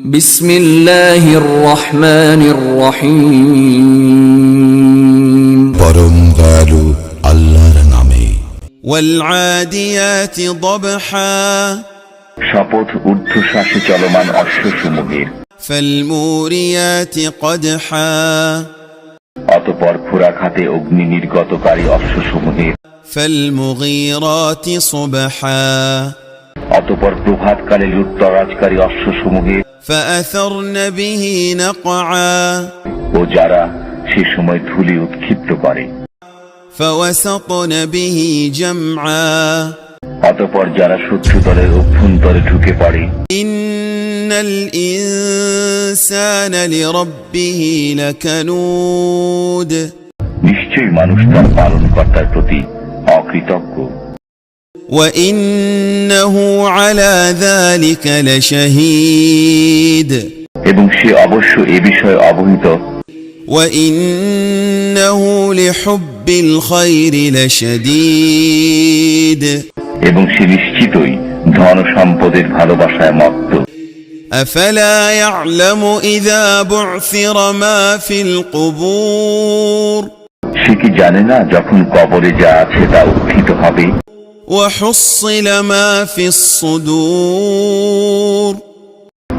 بسم الله الرحمن الرحيم পরম দয়ালু আল্লাহর নামে والعاديات ضبحا শপথ ঊর্ধ্বশ্বাসে চলমান অশ্বসমূহের فالموريات قدحا অতপর খোরাখাতে অগ্নি নির্গতকারী অশ্বসমূহের فالمغيرات صبحا অতপর প্রভাতকালে লুটতরাজকারী অশ্বসমূহের فأثرن به نقعا ও যারা সে সময় ধুলি উৎক্ষিপ্ত করে فوسطن به جمعا অতপর যারা শত্রুদলের অভ্যন্তরে ঢুকে পড়ে إن الإنسان لربه لكنود নিশ্চয়ই মানুষ তার পালনকর্তার প্রতি অকৃতজ্ঞ এবং সে অবশ্য এ বিষয়ে অবহিত وإنه لحب الخير لشديد এবং সে নিশ্চিতই ধন সম্পদের ভালোবাসায় মত্ত أفلا يعلم إذا بعثر ما في القبور সে কি জানে না যখন কবরে যা আছে তা উত্থিত হবে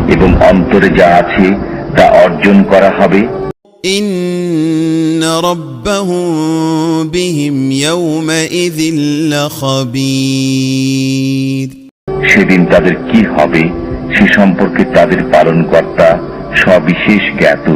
এবং অন্তরে যা আছে তা অর্জন করা হবে। সেদিন তাদের কি হবে সে সম্পর্কে তাদের পালনকর্তা সবিশেষ জ্ঞাত।